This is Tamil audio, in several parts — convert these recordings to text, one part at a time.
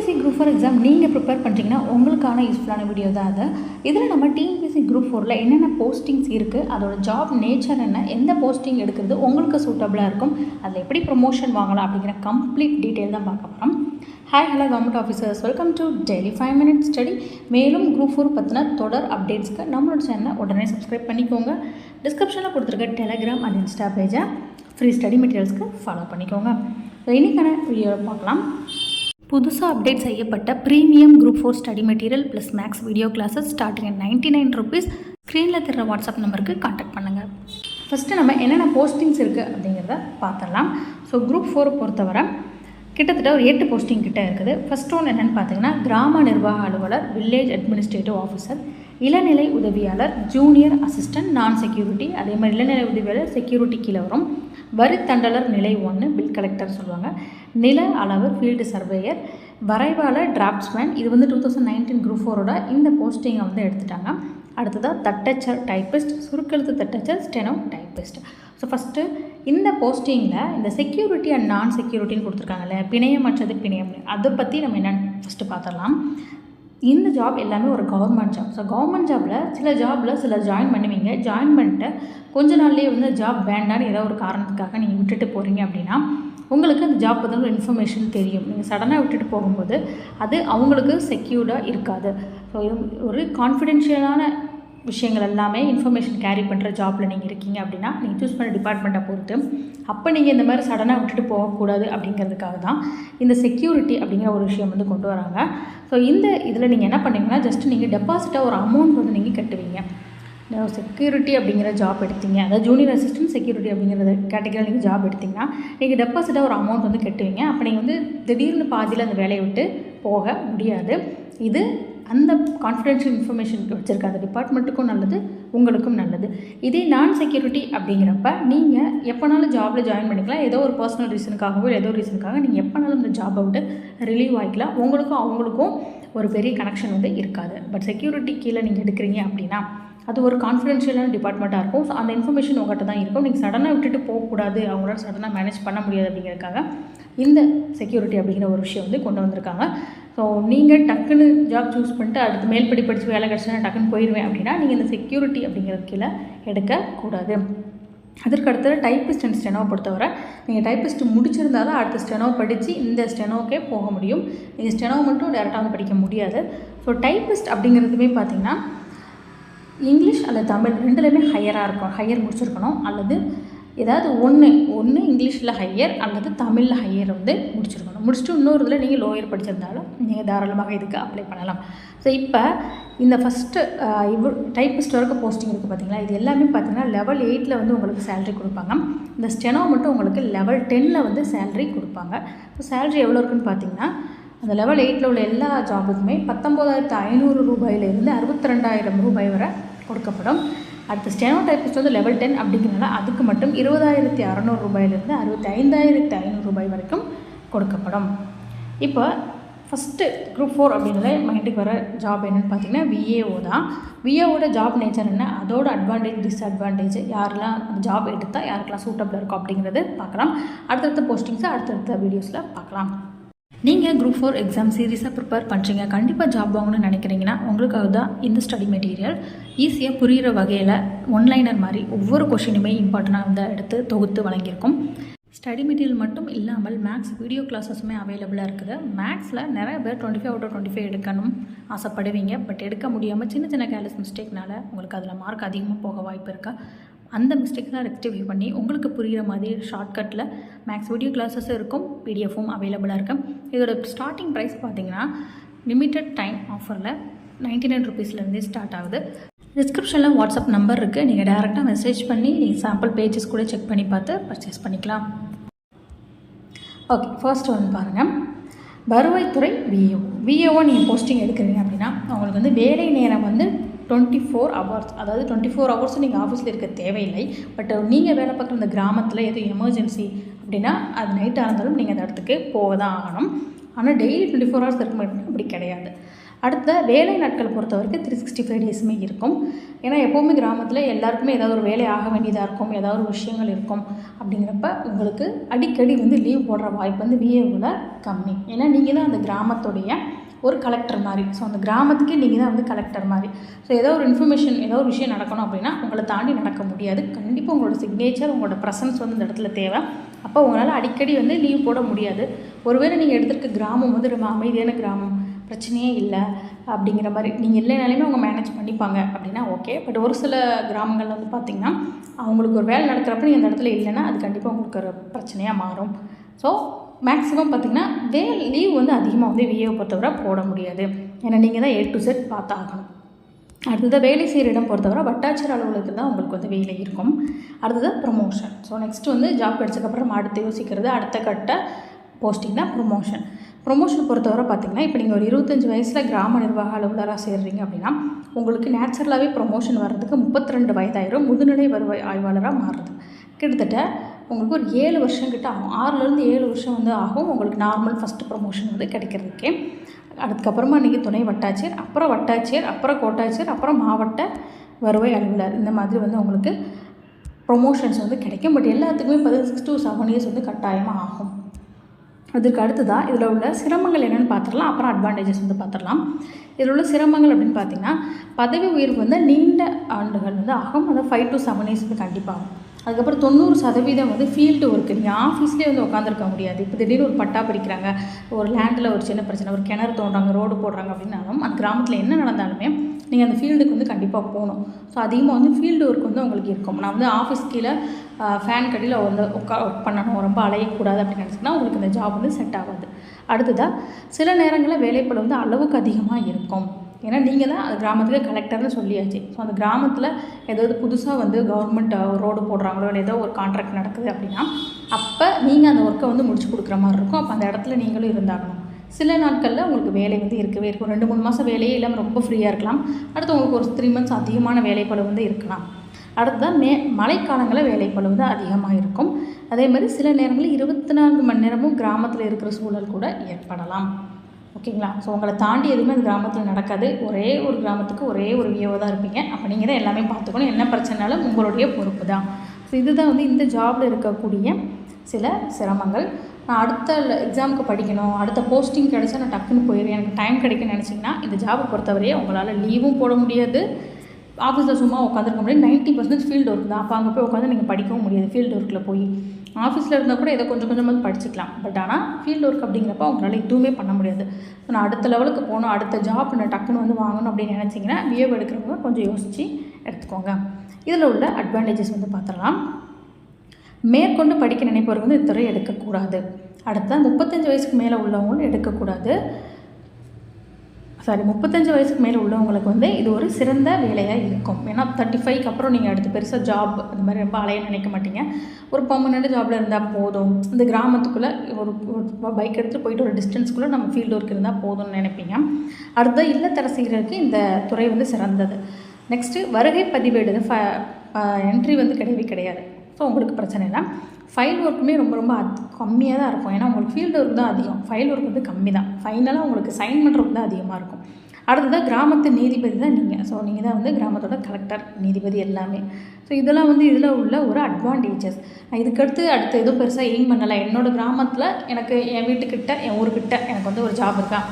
டிஎன்பிஎஸ்சி குரூப் ஃபோர் எக்ஸாம் நீங்கள் ப்ரிப்பேர் பண்ணுறீங்கன்னா உங்களுக்கான யூஸ்ஃபுல்லான வீடியோ தான் அது. இதில் நம்ம டிஎன்பிஎஸ்சி குரூப் ஃபோரில் என்னென்ன போஸ்டிங்ஸ் இருக்குது அதோட ஜாப் நேச்சர் என்ன எந்த போஸ்டிங் எடுக்கிறது உங்களுக்கு சூட்டபுளாக இருக்கும் அதில் எப்படி ப்ரொமோஷன் வாங்கலாம் அப்படிங்கிற கம்ப்ளீட் டீட்டெயில் தான் பார்க்க போகிறோம் hi hello government officers welcome to daily five minutes study மேலும் குரூப் ஃபோர் பற்றின தொடர் அப்டேட்ஸ்க்கு நம்மளோட சேனலை உடனே சப்ஸ்கிரைப் பண்ணிக்கோங்க. டிஸ்கிரிப்ஷனில் கொடுத்துருக்க டெலகிராம் அண்ட் இன்ஸ்டா பேஜை ஃப்ரீ ஸ்டடி மெட்டீரியல்ஸ்க்கு ஃபாலோ பண்ணிக்கோங்க. இன்றைக்கான வீடியோ பார்க்கலாம். புதுசாக அப்டேட் செய்யப்பட்ட premium group four study material plus maths video classes starting at ninety nine rupees ஸ்க்ரீனில் தர வாட்ஸ்அப் நம்பருக்கு காண்டாக்ட் பண்ணுங்கள் ஃபஸ்ட்டு நம்ம என்னென்ன போஸ்டிங்ஸ் இருக்குது அப்படிங்கிறத பார்த்துடலாம் ஸோ குரூப் ஃபோரை பொறுத்தவரை கிட்டத்தட்ட ஒரு எட்டு போஸ்டிங் கிட்டே இருக்குது. ஃபஸ்ட் ஒன்று என்னென்னு பார்த்தீங்கன்னா கிராம நிர்வாக அலுவலர் வில்லேஜ் அட்மினிஸ்ட்ரேட்டிவ் ஆஃபீஸர் இளநிலை உதவியாளர் ஜூனியர் அசிஸ்டன்ட் நான் செக்யூரிட்டி அதே மாதிரி இளநிலை உதவியாளர் செக்யூரிட்டி கீழே வரும். வரி தண்டலர் நிலை ஒன்று பில் கலெக்டர் சொல்லுவாங்க. நில அளவு ஃபீல்டு சர்வேயர் வரைவாளர் டிராப்ட்ஸ்மேன் இது வந்து டூ தௌசண்ட் நைன்டீன் குரூப் ஃபோரோட இந்த போஸ்டிங்கை வந்து எடுத்துட்டாங்க. அடுத்ததாக தட்டச்சர் டைப்பிஸ்ட் சுருக்கெழுத்து தட்டச்சர் ஸ்டெனோ டைப்பிஸ்ட் ஸோ ஃபஸ்ட்டு இந்த போஸ்டிங்கில் இந்த செக்யூரிட்டி அண்ட் நான் செக்யூரிட்டின்னு கொடுத்துருக்காங்கல்ல பிணையமற்றது பிணையம். அதை பற்றி நம்ம என்னென்னு ஃபஸ்ட்டு பார்த்துடலாம். இந்த ஜாப் எல்லாமே ஒரு கவர்மெண்ட் ஜாப் ஸோ கவர்மெண்ட் ஜாபில் சில ஜாபில் சில ஜாயின் பண்ணுவீங்க. ஜாயின் பண்ணிட்டு கொஞ்ச நாள்லேயே வந்து ஜாப் வேண்டான்னு ஏதோ ஒரு காரணத்துக்காக நீங்கள் விட்டுட்டு போகிறீங்க அப்படின்னா உங்களுக்கு அந்த ஜாப் பற்றின ஒரு இன்ஃபர்மேஷன் தெரியும். நீங்கள் சடனாக விட்டுட்டு போகும்போது அது அவங்களுக்கு செக்யூர்டாக இருக்காது. ஸோ ஒரு கான்ஃபிடென்ஷியலான விஷயங்கள் எல்லாமே இன்ஃபர்மேஷன் கேரி பண்ணுற ஜாப்பில் நீங்கள் இருக்கீங்க அப்படின்னா நீங்கள் சூஸ் பண்ண டிபார்ட்மெண்ட்டை பொறுத்து அப்போ நீங்கள் இந்த மாதிரி சடனாக விட்டுட்டு போகக்கூடாது அப்படிங்கிறதுக்காக தான் இந்த செக்யூரிட்டி அப்படிங்கிற ஒரு விஷயம் வந்து கொண்டு வராங்க. ஸோ இந்த இதில் நீங்கள் என்ன பண்ணீங்கன்னா ஜஸ்ட் நீங்கள் டெபாசிட்டாக ஒரு அமௌண்ட் வந்து நீங்கள் கட்டுவீங்க. செக்யூரிட்டி அப்படிங்கிற ஜாப் எடுத்தீங்க. அதாவது ஜூனியர் அசிஸ்டன்ட் செக்யூரிட்டி அப்படிங்கிறத கேட்டகரியில் நீங்கள் ஜாப் எடுத்திங்கன்னா நீங்கள் டெபாசிட்டாக ஒரு அமௌண்ட் வந்து கட்டுவீங்க. அப்போ நீங்கள் வந்து திடீர்னு பாதியில் அந்த வேலையை விட்டு போக முடியாது. இது அந்த கான்ஃபிடென்ஷியல் இன்ஃபர்மேஷன் வச்சுருக்க அந்த டிபார்ட்மெண்ட்டுக்கும் நல்லது உங்களுக்கும் நல்லது. இதே நான் செக்யூரிட்டி அப்படிங்கிறப்ப நீங்கள் எப்போனாலும் ஜாபில் ஜாயின் பண்ணிக்கலாம். ஏதோ ஒரு பர்சனல் ரீசனுக்காகவோ ஏதோ ரீசனுக்காக நீங்கள் எப்போனாலும் இந்த ஜாபை விட்டு ரிலீவ் ஆகிக்கலாம் உங்களுக்கும் அவங்களுக்கும் ஒரு பெரிய கனெக்ஷன் வந்து இருக்காது. பட் செக்யூரிட்டி கீழே நீங்கள் எடுக்கிறீங்க அப்படின்னா அது ஒரு கான்ஃபிடென்ஷியலான டிபார்ட்மெண்ட்டாக இருக்கும். ஸோ அந்த இன்ஃபர்மேஷன் உங்கள்கிட்ட தான் இருக்கும். நீங்கள் சடனாக விட்டுட்டு போகக்கூடாது. அவங்களால சடனாக மேனேஜ் பண்ண முடியாது அப்படிங்கிறதுக்காக இந்த செக்யூரிட்டி அப்படிங்கிற ஒரு விஷயம் வந்து கொண்டு வந்திருக்காங்க. ஸோ நீங்கள் டக்குன்னு ஜாப் சூஸ் பண்ணிட்டு அடுத்து மேல் படி படித்து வேலை கிடச்சா டக்குன்னு போயிடுவேன் அப்படின்னா நீங்கள் இந்த செக்யூரிட்டி அப்படிங்கிறது கீழே எடுக்கக்கூடாது. அதற்கு அடுத்தது டைப்பிஸ்ட் அண்ட் ஸ்டெனோ பொறுத்தவரை நீங்கள் டைப்பிஸ்ட் முடிச்சிருந்தால் தான் அடுத்த ஸ்டெனோ படித்து இந்த ஸ்டெனோக்கே போக முடியும். நீங்கள் ஸ்டெனோ மட்டும் டேரெக்டாக வந்து படிக்க முடியாது. ஸோ டைப்பிஸ்ட் அப்படிங்கிறதுமே பார்த்திங்கன்னா இங்கிலீஷ் அல்லது தமிழ் ரெண்டுலேயுமே ஹையராக இருக்கும். ஹையர் முடிச்சிருக்கணும். அல்லது ஏதாவது ஒன்று ஒன்று இங்கிலீஷில் ஹையர் அல்லது தமிழில் ஹையர் வந்து முடிச்சிருக்கணும். முடிச்சுட்டு இன்னொரு இதில் நீங்கள் லோயர் படிச்சிருந்தாலும் நீங்கள் தாராளமாக இதுக்கு அப்ளை பண்ணலாம். ஸோ இப்போ இந்த ஃபஸ்ட்டு இவ் டைப்பிஸ்ட் வரைக்கும் போஸ்டிங் இருக்குது பார்த்தீங்களா இது எல்லாமே பார்த்தீங்கன்னா லெவல் எயிட்டில் வந்து உங்களுக்கு சேலரி கொடுப்பாங்க. இந்த ஸ்டெனோ மட்டும் உங்களுக்கு லெவல் டென்னில் வந்து சேலரி கொடுப்பாங்க. ஸோ சேலரி எவ்வளோ இருக்குன்னு பார்த்தீங்கன்னா அந்த லெவல் எயிட்டில் உள்ள எல்லா ஜாபுக்குமே பத்தொம்போதாயிரத்து ஐநூறு ரூபாயிலிருந்து அறுபத்தி ரெண்டாயிரம் ரூபாய் வரை கொடுக்கப்படும். அடுத்த ஸ்டெனோ டைப்பிஸ்ட் வந்து லெவல் டென் அப்படிங்கிறனால அதுக்கு மட்டும் இருபதாயிரத்தி அறநூறு ரூபாயிலிருந்து அறுபத்தி ஐந்தாயிரத்தி ஐநூறு ரூபாய் வரைக்கும் கொடுக்கப்படும். இப்போ ஃபஸ்ட்டு குரூப் ஃபோர் அப்படின்னாலே மைண்டுக்கு வர ஜாப் என்னென்னு பார்த்தீங்கன்னா விஏஓ தான். விஏஓட ஜாப் நேச்சர் என்ன? அதோட அட்வான்டேஜ் டிஸ்அட்வான்டேஜ் யாரெல்லாம் அந்த ஜாப் எடுத்தால் யாருக்கெல்லாம் சூட்டபிள் இருக்கும் அப்படிங்கிறது பார்க்கலாம். அடுத்தடுத்த போஸ்டிங்ஸை அடுத்தடுத்த வீடியோஸில் பார்க்கலாம். நீங்கள் குரூப் ஃபோர் எக்ஸாம் சீரீஸாக ப்ரிப்பேர் பண்ணுறீங்க கண்டிப்பாக ஜாப் வாங்கணும்னு நினைக்கிறீங்கன்னா உங்களுக்காக தான் இந்த ஸ்டடி மெட்டீரியல் ஈஸியாக புரிகிற வகையில் ஒன்லைனர் மாதிரி ஒவ்வொரு கொஷினுமே இம்பார்ட்டண்ட்டாக வந்து எடுத்து தொகுத்து வழங்கியிருக்கும். ஸ்டடி மெட்டீரியல் மட்டும் இல்லாமல் மேக்ஸ் வீடியோ கிளாஸஸுமே அவைலபிளாக இருக்குது. மேக்ஸில் நிறைய பேர் twenty five out of twenty five எடுக்கணும் ஆசைப்படுவீங்க. பட் எடுக்க முடியாமல் சின்ன சின்ன கேர்லெஸ் மிஸ்டேக்னால உங்களுக்கு அதில் மார்க் அதிகமாக போக வாய்ப்பு இருக்கா. அந்த மிஸ்டேக்லாம் ரெக்டிஃபை பண்ணி உங்களுக்கு புரிகிற மாதிரி ஷார்ட்கட்டில் மேக்ஸ் வீடியோ கிளாஸஸும் இருக்கும் பிடிஎஃப்பும் அவைலபிளாக இருக்கும் இதோட ஸ்டார்டிங் ப்ரைஸ் பார்த்தீங்கன்னா லிமிட்டட் டைம் ஆஃபரில் நைன்டி நைன் ருபீஸ்லேருந்தே ஸ்டார்ட் ஆகுது. டிஸ்கிரிப்ஷனில் வாட்ஸ்அப் நம்பர் இருக்குது நீங்கள் டேரெக்டாக மெசேஜ் பண்ணி நீங்கள் சாம்பிள் பேஜஸ் கூட செக் பண்ணி பார்த்து பர்ச்சேஸ் பண்ணிக்கலாம். ஓகே ஃபர்ஸ்ட் வந்து பாருங்கள் வருவாய்த்துறை விஏஓ விஏஓ நீங்கள் போஸ்டிங் எடுக்கிறீங்க அப்படின்னா அவங்களுக்கு வந்து வேலை நேரம் வந்து டுவெண்ட்டி ஃபோர் ஹவர்ஸ் அதாவது டுவெண்ட்டி ஃபோர் ஹவர்ஸும் நீங்கள் ஆஃபீஸில் இருக்க தேவையில்லை. பட் நீங்கள் வேலை பார்க்குற இந்த கிராமத்தில் எதுவும் எமர்ஜென்சி அப்படின்னா அது நைட்டாக இருந்தாலும் நீங்கள் அந்த இடத்துக்கு போக தான் ஆகணும். ஆனால் டெய்லி டுவெண்ட்டி ஃபோர் ஹவர்ஸ் இருக்க மாட்டேங்க அப்படி கிடையாது. அடுத்த வேலை நாட்கள் பொறுத்த வரைக்கும் த்ரீ சிக்ஸ்டி ஃபைவ் டேஸுமே இருக்கும். ஏன்னா எப்போவுமே கிராமத்தில் எல்லாருக்குமே ஏதாவது ஒரு வேலை ஆக வேண்டியதாக இருக்கும் ஏதாவது ஒரு விஷயங்கள் இருக்கும். அப்படிங்கிறப்ப உங்களுக்கு அடிக்கடி வந்து லீவ் போடுற வாய்ப்பு வந்து விஏவில் கம்மி. ஏன்னா நீங்கள் தான் அந்த கிராமத்துடைய ஒரு கலெக்டர் மாதிரி. ஸோ அந்த கிராமத்துக்கே நீங்கள் தான் வந்து கலெக்டர் மாதிரி. ஸோ ஏதோ ஒரு இன்ஃபர்மேஷன் ஏதோ ஒரு விஷயம் நடக்கணும் அப்படின்னா உங்களை தாண்டி நடக்க முடியாது. கண்டிப்பாக உங்களோட சிக்னேச்சர் உங்களோட ப்ரெசன்ஸ் வந்து இந்த இடத்துல தேவை. அப்போ உங்களால் அடிக்கடி வந்து லீவ் போட முடியாது. ஒருவேளை நீங்கள் எடுத்திருக்க கிராமம் வந்து ரொம்ப அமைதியான கிராமம். பிரச்சனையே இல்லை அப்படிங்கிற மாதிரி. நீங்கள் இல்லைனாலுமே அவங்க மேனேஜ் பண்ணிப்பாங்க அப்படின்னா ஓகே பட் ஒரு சில கிராமங்களில் வந்து பார்த்திங்கன்னா அவங்களுக்கு ஒரு வேலை நடக்கிறப்ப நீங்கள் அந்த இடத்துல இல்லைன்னா அது கண்டிப்பாக உங்களுக்கு ஒரு பிரச்சனையாக மாறும். ஸோ மேக்ஸிமம் பார்த்திங்கன்னா வே லீவ் வந்து அதிகமாக வந்து விஏவை பொறுத்தவரை போட முடியாது. ஏன்னா நீங்கள் தான் ஏ டு செட் பார்த்தாகணும். அடுத்தது வேலை செய்கிற இடம் பொறுத்தவரை வட்டாட்சியர் அலுவலகத்தில் தான் உங்களுக்கு வந்து வேலை இருக்கும். அடுத்தது ப்ரொமோஷன் ஸோ நெக்ஸ்ட் வந்து ஜாப் கிடச்சக்கப்புறம் அடுத்து யோசிக்கிறது அடுத்த கட்ட போஸ்டிங்னா ப்ரொமோஷன் ப்ரொமோஷன் பொறுத்தவரை பார்த்திங்கன்னா இப்போ நீங்கள் ஒரு இருபத்தஞ்சி வயசில் கிராம நிர்வாக அலுவலராக சேர்றீங்க அப்படின்னா உங்களுக்கு நேச்சுரலாகவே ப்ரொமோஷன் வர்றதுக்கு முப்பத்தி ரெண்டு வயதாயிரம். முதுநிலை வருவாய் ஆய்வாளராக மாறுது கிட்டத்தட்ட உங்களுக்கு ஒரு ஏழு வருஷம் கிட்ட ஆகும். ஆறுலேருந்து ஏழு வருஷம் வந்து ஆகும். உங்களுக்கு நார்மல் ஃபஸ்ட்டு ப்ரொமோஷன் வந்து கிடைக்கிறதுக்கே. அதுக்கப்புறமா நீங்கள் துணை வட்டாட்சியர் அப்புறம் வட்டாட்சியர் அப்புறம் கோட்டாட்சியர் அப்புறம் மாவட்ட வருவாய் அலுவலர். இந்த மாதிரி வந்து உங்களுக்கு ப்ரொமோஷன்ஸ் வந்து கிடைக்கும். பட் எல்லாத்துக்குமே பதில் சிக்ஸ் டு செவன் இயர்ஸ் வந்து கட்டாயமாக ஆகும். அதுக்கு அடுத்ததாக இதில் உள்ள சிரமங்கள் என்னென்னு பார்த்துடலாம். அப்புறம் அட்வான்டேஜஸ் வந்து பார்த்துடலாம். இதில் உள்ள சிரமங்கள் அப்படின்னு பார்த்தீங்கன்னா பதவி உயர்வு வந்து நீண்ட ஆண்டுகள் வந்து ஆகும். அதாவது ஃபைவ் டு செவன் இயர்ஸ் வந்து கண்டிப்பாக ஆகும் அதுக்கப்புறம் தொண்ணூறு சதவீதம் வந்து ஃபீல்டு ஒர்க்கு நீங்கள் ஆஃபீஸ்லேயே வந்து உட்காந்துருக்க முடியாது. இப்போ திடீர்னு ஒரு பட்டா பிடிக்கிறாங்க. ஒரு லேண்டில் ஒரு சின்ன பிரச்சனை ஒரு கிணறு தோன்றாங்க ரோடு போடுறாங்க அப்படின்னாலும் அந்த கிராமத்தில் என்ன நடந்தாலுமே நீங்கள் அந்த ஃபீல்டுக்கு வந்து கண்டிப்பாக போகணும். ஸோ அதிகமாக வந்து ஃபீல்டு ஒர்க் வந்து உங்களுக்கு இருக்கும். நான் வந்து ஆஃபீஸ் கீழே ஃபேன் கடியில் வந்து உட்கா ஒர்க் பண்ணணும். ரொம்ப அலையக்கூடாது அப்படின்னு நினச்சிங்கன்னா உங்களுக்கு இந்த ஜாப் வந்து செட் ஆகாது. அடுத்ததாக சில நேரங்களில் வேலைப்பளு வந்து அளவுக்கு அதிகமாக இருக்கும். ஏன்னா நீங்கள் தான் அது கிராமத்துக்கு கலெக்டர்னு சொல்லியாச்சு. ஸோ அந்த கிராமத்தில் ஏதாவது புதுசாக வந்து கவர்மெண்ட் ரோடு போடுறாங்களோ இல்லை ஏதோ ஒரு கான்ட்ராக்ட் நடக்குது அப்படின்னா அப்போ நீங்கள் அந்த ஒர்க்கை வந்து முடிச்சு கொடுக்குற மாதிரி இருக்கும். அப்போ அந்த இடத்துல நீங்களும் இருந்தாகணும். சில நாட்களில் உங்களுக்கு வேலை வந்து இருக்கவே இருக்கும். ரெண்டு மூணு மாதம் வேலையே இல்லாமல் ரொம்ப ஃப்ரீயாக இருக்கலாம். அடுத்து உங்களுக்கு ஒரு த்ரீ மந்த்ஸ் அதிகமான வேலைப்பளு வந்து இருக்கலாம். அடுத்ததான் மே மழைக்காலங்களில் வேலைப்பளு வந்து அதிகமாக இருக்கும். அதே மாதிரி சில நேரங்களில் இருபத்தி நான்கு மணி நேரமும் கிராமத்தில் இருக்கிற சூழல் கூட ஏற்படலாம். ஓகேங்களா? ஸோ உங்களை தாண்டி எதுவுமே அந்த கிராமத்தில் நடக்காது. ஒரே ஒரு கிராமத்துக்கு ஒரே ஒரு வியோவை தான் இருப்பீங்க. அப்போ நீங்கள் தான் எல்லாமே பார்த்துக்கணும். என்ன பிரச்சனைனாலும் உங்களுடைய பொறுப்பு தான். ஸோ இதுதான் வந்து இந்த ஜாபில் இருக்கக்கூடிய சில சிரமங்கள். நான் அடுத்த எக்ஸாமுக்கு படிக்கணும். அடுத்த போஸ்டிங் கிடச்சா நான் டக்குன்னு போயிடுவேன். எனக்கு டைம் கிடைக்குன்னு நினச்சிங்கன்னா இந்த ஜாபை பொறுத்தவரையே உங்களால் லீவும் போட முடியாது. ஆஃபீஸில் சும்மா உட்காந்துருக்க முடியாது. நைன்ட்டி பர்சன்டேஜ் ஃபீல்டு ஒர்க் தான். அப்போ அங்கே போய் உட்காந்து நீங்கள் படிக்கவும் முடியாது. ஃபீல்டு ஒர்க்கில் போய். ஆஃபீஸில் இருந்தால் கூட ஏதோ கொஞ்சம் கொஞ்சமாக படிச்சுக்கலாம். பட் ஆனால் ஃபீல்டு ஒர்க் அப்படிங்கிறப்ப அவங்களால எதுவுமே பண்ண முடியாது. நான் அடுத்த லெவலுக்கு போகணும் அடுத்த ஜாப் நான் டக்குன்னு வந்து வாங்கணும் அப்படின்னு நினச்சிங்கன்னா விஏவ் எடுக்கிறவங்க கொஞ்சம் யோசித்து எடுத்துக்கோங்க. இதில் உள்ள அட்வான்டேஜஸ் வந்து பார்த்துடலாம். மேற்கொண்டு படிக்க நினைப்பவர்கள் வந்து இத்துறை எடுக்கக்கூடாது. அடுத்த முப்பத்தஞ்சு வயசுக்கு மேலே உள்ளவங்களும் எடுக்கக்கூடாது. சாரி முப்பத்தஞ்சு வயசுக்கு மேலே உள்ளவங்களுக்கு வந்து இது ஒரு சிறந்த வேலையாக இருக்கும். ஏன்னா தேர்ட்டி ஃபைவ்க்கு அப்புறம் நீங்கள் அடுத்து பெருசாக ஜாப் இந்த மாதிரி ரொம்ப அலைய நினைக்க மாட்டீங்க. ஒரு பர்மனெண்ட் ஜாபில் இருந்தால் போதும். இந்த கிராமத்துக்குள்ளே ஒரு பைக் எடுத்துகிட்டு போயிட்டு ஒரு டிஸ்டன்ஸ்க்குள்ளே நம்ம ஃபீல்டு ஒர்க் இருந்தால் போதும்னு நினைப்பீங்க. அடுத்த இல்லத்தரசிகளுக்கு இந்த துறை வந்து சிறந்தது. நெக்ஸ்ட்டு வருகை பதிவேடு ஃப என்ட்ரி வந்து கிடையவே கிடையாது. ஸோ உங்களுக்கு பிரச்சனை இல்லை. ஃபைல் ஒர்க்குமே ரொம்ப ரொம்ப அத் கம்மியாக தான் இருக்கும். ஏன்னா உங்களுக்கு ஃபீல்டு ஒர்க் தான் அதிகம். ஃபைல் ஒர்க் வந்து கம்மி தான். ஃபைனலாக உங்களுக்கு சைன் பண்ணுறது தான் அதிகமாக இருக்கும். அடுத்ததாக கிராமத்து நீதிபதி தான் நீங்கள் ஸோ நீங்கள் தான் வந்து கிராமத்தோட கலெக்டர் நீதிபதி எல்லாமே. ஸோ இதெல்லாம் வந்து இதில் உள்ள ஒரு அட்வான்டேஜஸ் இதுக்கடுத்து அடுத்து எதுவும் பெருசாக எய்ம் பண்ணலை. என்னோடய கிராமத்தில் எனக்கு என் வீட்டுக்கிட்ட என் ஊருக்கிட்ட எனக்கு வந்து ஒரு ஜாப் இருக்கா?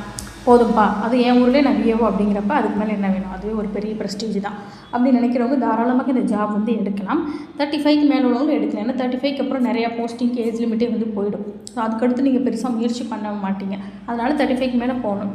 போதும்ப்பா அது என் ஊர்லேயே நான் விஏஓ அப்படிங்கிறப்ப அதுக்கு மேலே என்ன வேணும்? அதுவே ஒரு பெரிய ப்ரெஸ்டீஜ் தான். அப்படி நினைக்கிறவங்க தாராளமாக இந்த ஜாப் வந்து எடுக்கலாம். தேர்ட்டி ஃபைவ்க்கு மேலே உள்ளவங்களும் எடுக்கலாம். ஏன்னா தேர்ட்டி ஃபைவ்க்கு அப்புறம் நிறையா போஸ்டிங்க்கு ஏஜ் லிமிட்டே வந்து போயிடும். ஸோ அதுக்கடுத்து நீங்கள் பெருசாக முயற்சி பண்ண மாட்டீங்க. அதனால் தேர்ட்டி ஃபைவ்க்கு மேலே போகணும்.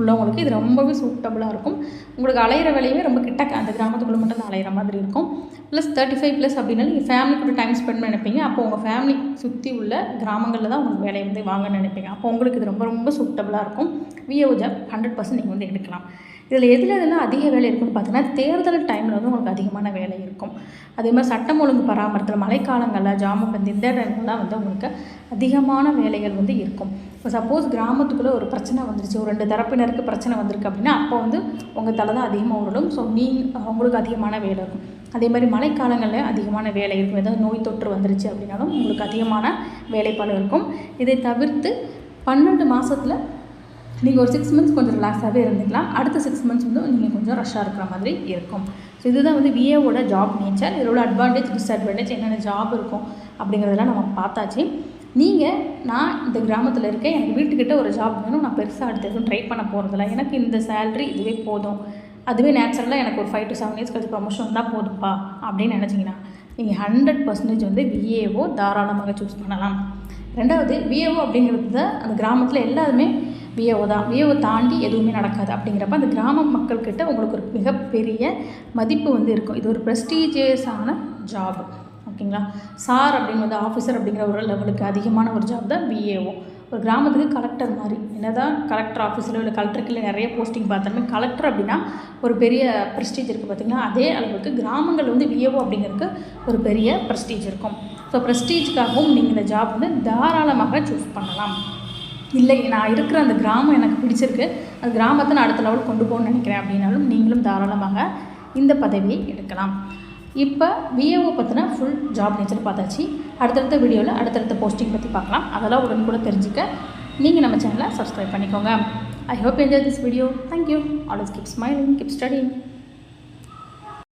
உள்ளவங்களுக்கு இது ரொம்பவே சூட்டபுளாக இருக்கும். உங்களுக்கு அலையிற வேலையுமே ரொம்ப கிட்ட அந்த கிராமத்துக்குள்ளே மட்டும் தான் அலையிற மாதிரி இருக்கும். ப்ளஸ் தேர்ட்டி ஃபைவ் ப்ளஸ் அப்படின்னா நீங்கள் ஃபேமிலி கூட டைம் ஸ்பெண்ட் பண்ண நினைப்பீங்க. அப்போ உங்கள் ஃபேமிலி சுற்றி உள்ள கிராமங்களில் தான் உங்களுக்கு வேலையை வந்து வாங்கன்னு நினைப்பீங்க. அப்போ உங்களுக்கு இது ரொம்ப ரொம்ப சூட்டபுளாக இருக்கும். விஏஓ ஜாப் ஹண்ட்ரட் பர்சன்ட் நீங்கள் வந்து எடுக்கலாம். இதில் எதில் எதுனா அதிக வேலை இருக்குன்னு பார்த்தீங்கன்னா தேர்தல் டைமில் வந்து உங்களுக்கு அதிகமான வேலை இருக்கும். அதே மாதிரி சட்டம் ஒழுங்கு பராமரித்தல் மழைக்காலங்களில் ஜாமபந்தி இந்த டைம்லாம் வந்து உங்களுக்கு அதிகமான வேலைகள் வந்து இருக்கும். இப்போ சப்போஸ் கிராமத்துக்குள்ளே ஒரு பிரச்சனை வந்துருச்சு ஒரு ரெண்டு தரப்பினருக்கு பிரச்சனை வந்திருக்கு அப்படின்னா அப்போ வந்து உங்கள் தலை தான் அதிகமாக உருளும். ஸோ நீ உங்களுக்கு அதிகமான வேலை இருக்கும். அதே மாதிரி மழைக்காலங்களில் அதிகமான வேலை இருக்கும். ஏதாவது நோய் தொற்று வந்துருச்சு அப்படின்னாலும் உங்களுக்கு அதிகமான வேலைப்பாடு இருக்கும். இதை தவிர்த்து பன்னெண்டு மாதத்தில் நீங்கள் ஒரு சிக்ஸ் மந்த்ஸ் கொஞ்சம் ரிலாக்ஸாகவே இருந்துக்கலாம். அடுத்த சிக்ஸ் மந்த்ஸ் வந்து நீங்கள் கொஞ்சம் ரஷ்ஷாக இருக்கிற மாதிரி இருக்கும். ஸோ இதுதான் வந்து விஏவோட ஜாப் நேச்சர் இதில் உள்ள அட்வான்டேஜ் டிஸ்அட்வான்டேஜ் என்னென்ன ஜாப் இருக்கும் அப்படிங்கிறதெல்லாம் நம்ம பார்த்தாச்சு. நீங்கள் நான் இந்த கிராமத்தில் இருக்கேன். எனக்கு வீட்டுக்கிட்ட ஒரு ஜாப் வேணும். நான் பெருசாக அடுத்து எதுவும் ட்ரை பண்ண போகிறதில்ல எனக்கு இந்த சேலரி இதுவே போதும். அதுவே நேச்சுரலாக எனக்கு ஒரு ஃபைவ் டு செவன் இயர்ஸ் கழிச்சு ப்ரொமோஷன் இருந்தால் போதும்ப்பா அப்படின்னு நினச்சிங்கன்னா நீங்கள் ஹண்ட்ரட் பர்சன்டேஜ் வந்து விஏஓ தாராளமாக சூஸ் பண்ணலாம். ரெண்டாவது விஏஓ அப்படிங்கிறது தான் அந்த கிராமத்தில் எல்லாருமே விஏஓ தான். விஏஓ தாண்டி எதுவுமே நடக்காது. அப்படிங்கிறப்ப அந்த கிராம மக்கள்கிட்ட உங்களுக்கு ஒரு மிகப்பெரிய மதிப்பு வந்து இருக்கும். இது ஒரு ப்ரெஸ்டீஜியஸான ஜாப் ஓகேங்களா? சார் அப்படிங்கிறது ஆஃபீஸர் அப்படிங்கிற ஒரு லெவலுக்கு அதிகமான ஒரு ஜாப் தான் விஏஓ ஒரு கிராமத்துக்கு கலெக்டர் மாதிரி. என்ன தான் கலெக்டர் ஆஃபீஸில் இல்லை கலெக்டருக்கு நிறைய போஸ்டிங் பார்த்தாலுமே கலெக்டர் அப்படின்னா ஒரு பெரிய ப்ரெஸ்டீஜ் இருக்குது பார்த்திங்கன்னா அதே அளவுக்கு கிராமங்கள் வந்து விஏஓ அப்படிங்கிறதுக்கு ஒரு பெரிய ப்ரெஸ்டீஜ் இருக்கும். ஸோ ப்ரெஸ்டீஜ்க்காகவும் நீங்கள் இந்த ஜாப் வந்து தாராளமாக சூஸ் பண்ணலாம். இல்லை நான் இருக்கிற அந்த கிராமம் எனக்கு பிடிச்சிருக்கு. அந்த கிராமத்தை நான் அடுத்த லெவல் கொண்டு போகணும்னு நினைக்கிறேன் அப்படின்னாலும் நீங்களும் தாராளமாக இந்த பதவியை எடுக்கலாம். இப்போ விஏஓ பற்றின ஃபுல் ஜாப் நேச்சர் பார்த்தாச்சு. அடுத்தடுத்த வீடியோவில் அடுத்தடுத்த போஸ்டிங் பற்றி பார்க்கலாம். அதெல்லாம் உடனே கூட தெரிஞ்சுக்க நீங்கள் நம்ம சேனலை சப்ஸ்கிரைப் பண்ணிக்கோங்க. I hope enjoy this video thank you always keep smiling keep studying